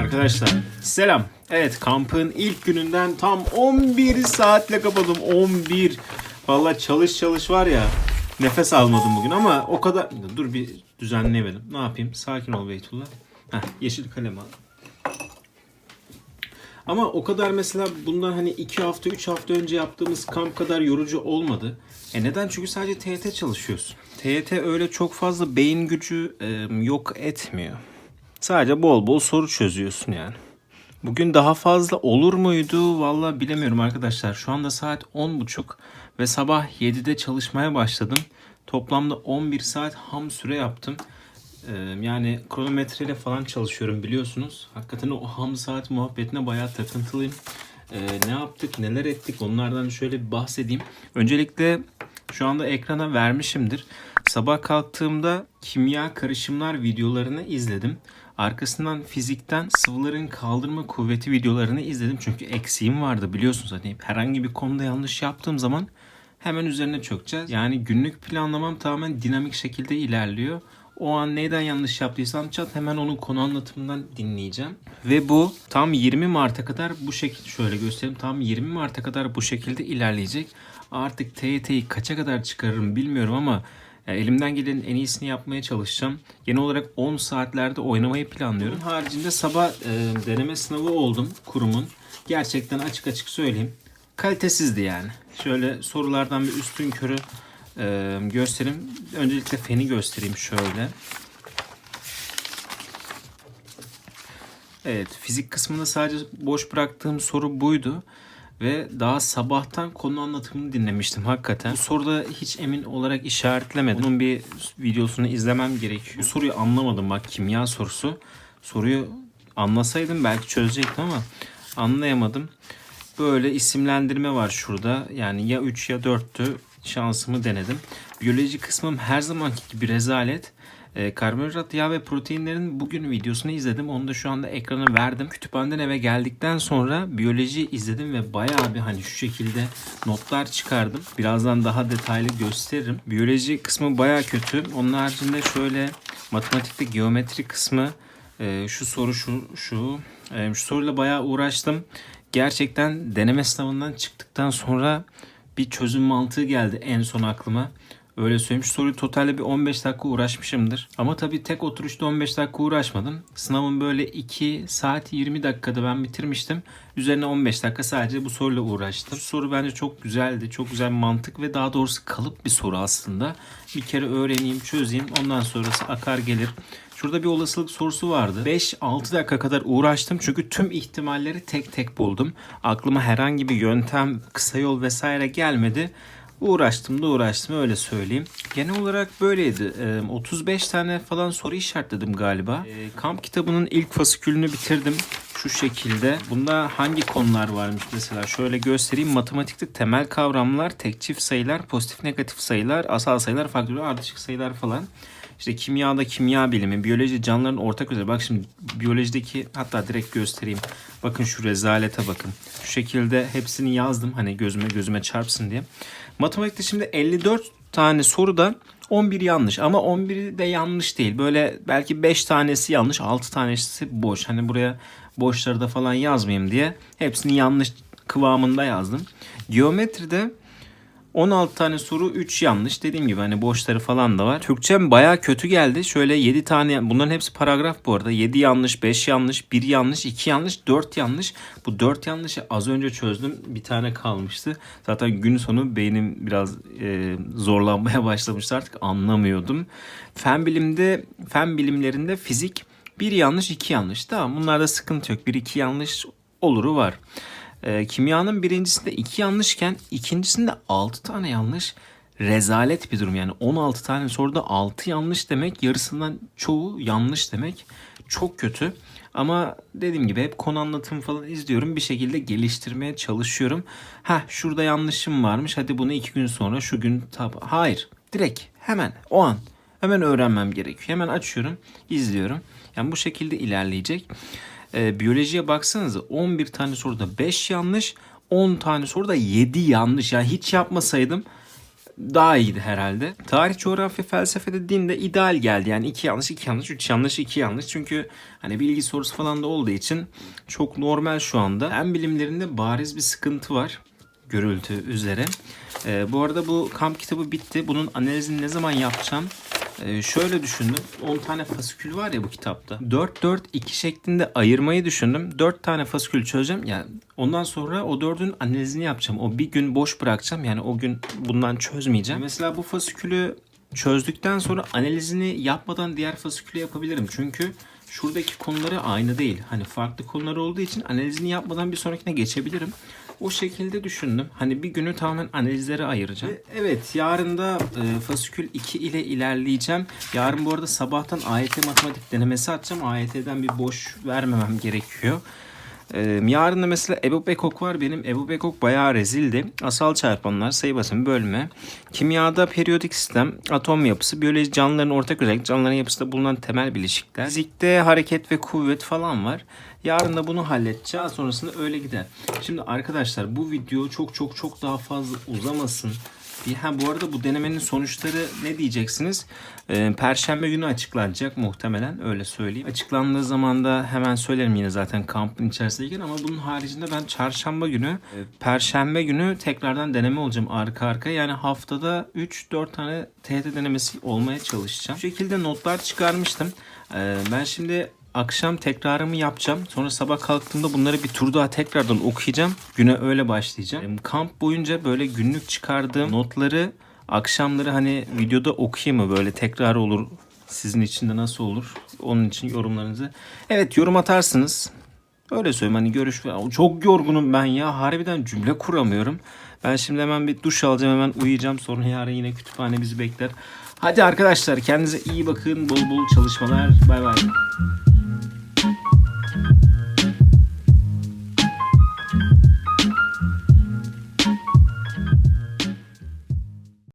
Arkadaşlar selam. Evet kampın ilk gününden tam 11 saatle kapadım. 11. Vallahi çalış çalış var ya. Nefes almadım bugün ama o kadar... Dur bir düzenleyemedim. Ne yapayım? Sakin ol Beytullah. Heh, yeşil kalem al. Ama o kadar mesela bundan hani 2 hafta 3 hafta önce yaptığımız kamp kadar yorucu olmadı. E neden? Çünkü sadece TYT çalışıyorsun. TYT öyle çok fazla beyin gücü e, yok etmiyor. Sadece bol bol soru çözüyorsun yani. Bugün daha fazla olur muydu? Vallahi bilemiyorum arkadaşlar. Şu anda saat 10.30 ve sabah 7'de çalışmaya başladım. Toplamda 11 saat ham süre yaptım. Ee, yani kronometreyle falan çalışıyorum biliyorsunuz. Hakikaten o ham saat muhabbetine bayağı takıntılıyım. Ee, ne yaptık, neler ettik onlardan şöyle bir bahsedeyim. Öncelikle şu anda ekrana vermişimdir. Sabah kalktığımda kimya karışımlar videolarını izledim. Arkasından fizikten sıvıların kaldırma kuvveti videolarını izledim. Çünkü eksiğim vardı biliyorsunuz. Hani herhangi bir konuda yanlış yaptığım zaman hemen üzerine çökeceğiz. Yani günlük planlamam tamamen dinamik şekilde ilerliyor. O an neyden yanlış yaptıysam çat hemen onun konu anlatımından dinleyeceğim. Ve bu tam 20 Mart'a kadar bu şekilde şöyle göstereyim. Tam 20 Mart'a kadar bu şekilde ilerleyecek. Artık TYT'yi kaça kadar çıkarırım bilmiyorum ama ya elimden gelenin en iyisini yapmaya çalışacağım. Genel olarak 10 saatlerde oynamayı planlıyorum. Bunun haricinde sabah e, deneme sınavı oldum kurumun. Gerçekten açık açık söyleyeyim. Kalitesizdi yani. Şöyle sorulardan bir üstün körü e, göstereyim. Öncelikle feni göstereyim şöyle. Evet fizik kısmında sadece boş bıraktığım soru buydu. Ve daha sabahtan konu anlatımını dinlemiştim hakikaten. Bu soruda hiç emin olarak işaretlemedim. Bunun bir videosunu izlemem gerekiyor. Bu soruyu anlamadım bak kimya sorusu. Soruyu anlasaydım belki çözecektim ama anlayamadım. Böyle isimlendirme var şurada. Yani ya 3 ya 4'tü. Şansımı denedim. Biyoloji kısmım her zamanki gibi rezalet. E, karbonhidrat, yağ ve proteinlerin bugün videosunu izledim. Onu da şu anda ekrana verdim. Kütüphaneden eve geldikten sonra biyoloji izledim ve bayağı bir hani şu şekilde notlar çıkardım. Birazdan daha detaylı gösteririm. Biyoloji kısmı bayağı kötü. Onun haricinde şöyle matematikte geometri kısmı e, şu soru şu şu e, şu soruyla bayağı uğraştım. Gerçekten deneme sınavından çıktıktan sonra bir çözüm mantığı geldi en son aklıma. Öyle söyleyeyim. Şu soruyu totalde bir 15 dakika uğraşmışımdır. Ama tabii tek oturuşta 15 dakika uğraşmadım. Sınavın böyle 2 saat 20 dakikada ben bitirmiştim. Üzerine 15 dakika sadece bu soruyla uğraştım. Soru bence çok güzeldi. Çok güzel mantık ve daha doğrusu kalıp bir soru aslında. Bir kere öğreneyim, çözeyim. Ondan sonrası akar gelir. Şurada bir olasılık sorusu vardı. 5-6 dakika kadar uğraştım çünkü tüm ihtimalleri tek tek buldum. Aklıma herhangi bir yöntem, kısa yol vesaire gelmedi. Uğraştım da uğraştım öyle söyleyeyim. Genel olarak böyleydi. Ee, 35 tane falan soru işaretledim galiba. Ee, kamp kitabının ilk fasikülünü bitirdim. Şu şekilde. Bunda hangi konular varmış mesela? Şöyle göstereyim. Matematikte temel kavramlar, tek çift sayılar, pozitif negatif sayılar, asal sayılar, faktörler, ardışık sayılar falan. İşte kimyada kimya bilimi, biyoloji canlıların ortak özelliği. Bak şimdi biyolojideki hatta direkt göstereyim. Bakın şu rezalete bakın. Şu şekilde hepsini yazdım hani gözüme gözüme çarpsın diye. Matematikte şimdi 54 tane soruda 11 yanlış ama 11 de yanlış değil. Böyle belki 5 tanesi yanlış, 6 tanesi boş. Hani buraya boşları da falan yazmayayım diye hepsini yanlış kıvamında yazdım. Geometride 16 tane soru 3 yanlış. Dediğim gibi hani boşları falan da var. Türkçem baya kötü geldi. Şöyle 7 tane bunların hepsi paragraf bu arada. 7 yanlış, 5 yanlış, 1 yanlış, 2 yanlış, 4 yanlış. Bu 4 yanlışı az önce çözdüm. Bir tane kalmıştı. Zaten gün sonu beynim biraz e, zorlanmaya başlamıştı artık anlamıyordum. Fen bilimde, fen bilimlerinde fizik bir yanlış, iki yanlış. Tamam bunlarda sıkıntı yok. Bir iki yanlış oluru var. E, kimyanın birincisinde iki yanlışken ikincisinde 6 tane yanlış rezalet bir durum. Yani 16 tane soruda 6 yanlış demek yarısından çoğu yanlış demek. Çok kötü. Ama dediğim gibi hep konu anlatımı falan izliyorum. Bir şekilde geliştirmeye çalışıyorum. Ha şurada yanlışım varmış. Hadi bunu iki gün sonra şu gün tab Hayır. Direkt hemen o an hemen öğrenmem gerekiyor. Hemen açıyorum, izliyorum. Yani bu şekilde ilerleyecek e, biyolojiye baksanıza 11 tane soruda 5 yanlış 10 tane soruda 7 yanlış. Yani hiç yapmasaydım daha iyiydi herhalde. Tarih, coğrafya, felsefe dediğinde ideal geldi. Yani iki yanlış, iki yanlış, üç yanlış, iki yanlış. Çünkü hani bilgi sorusu falan da olduğu için çok normal şu anda. Fen bilimlerinde bariz bir sıkıntı var görüldüğü üzere. Ee, bu arada bu kamp kitabı bitti. Bunun analizini ne zaman yapacağım? Ee, şöyle düşündüm. 10 tane fasikül var ya bu kitapta. 4-4-2 şeklinde ayırmayı düşündüm. 4 tane fasikül çözeceğim. Yani ondan sonra o 4'ün analizini yapacağım. O bir gün boş bırakacağım. Yani o gün bundan çözmeyeceğim. Mesela bu fasikülü çözdükten sonra analizini yapmadan diğer fasikülü yapabilirim. Çünkü şuradaki konuları aynı değil. Hani farklı konular olduğu için analizini yapmadan bir sonrakine geçebilirim. O şekilde düşündüm. Hani bir günü tamamen analizlere ayıracağım. Ve evet yarın da e, fasikül 2 ile ilerleyeceğim. Yarın bu arada sabahtan AYT matematik denemesi atacağım. AYT'den bir boş vermemem gerekiyor. Ee, yarın mesela Ebu Bekok var. Benim Ebu Bekok bayağı rezildi. Asal çarpanlar, sayı basımı, bölme. Kimyada periyodik sistem, atom yapısı, biyoloji canlıların ortak özellik, canlıların yapısında bulunan temel bileşikler. Fizikte hareket ve kuvvet falan var. Yarın da bunu halledeceğiz. Sonrasında öyle gider. Şimdi arkadaşlar bu video çok çok çok daha fazla uzamasın. Ha bu arada bu denemenin sonuçları ne diyeceksiniz? Ee, Perşembe günü açıklanacak muhtemelen öyle söyleyeyim. Açıklandığı zaman da hemen söylerim yine zaten kampın içerisindeyken ama bunun haricinde ben çarşamba günü, e, perşembe günü tekrardan deneme olacağım arka arka. Yani haftada 3-4 tane TYT denemesi olmaya çalışacağım. Bu şekilde notlar çıkarmıştım. Ee, ben şimdi Akşam tekrarımı yapacağım. Sonra sabah kalktığımda bunları bir tur daha tekrardan okuyacağım. Güne öyle başlayacağım. Kamp boyunca böyle günlük çıkardığım notları akşamları hani videoda okuyayım mı böyle tekrar olur. Sizin için de nasıl olur? Onun için yorumlarınızı. Evet yorum atarsınız. Öyle söyleyeyim hani görüş çok yorgunum ben ya. Harbiden cümle kuramıyorum. Ben şimdi hemen bir duş alacağım hemen uyuyacağım. Sonra yarın yine kütüphane bizi bekler. Hadi arkadaşlar kendinize iyi bakın. Bol bol çalışmalar. Bay bay.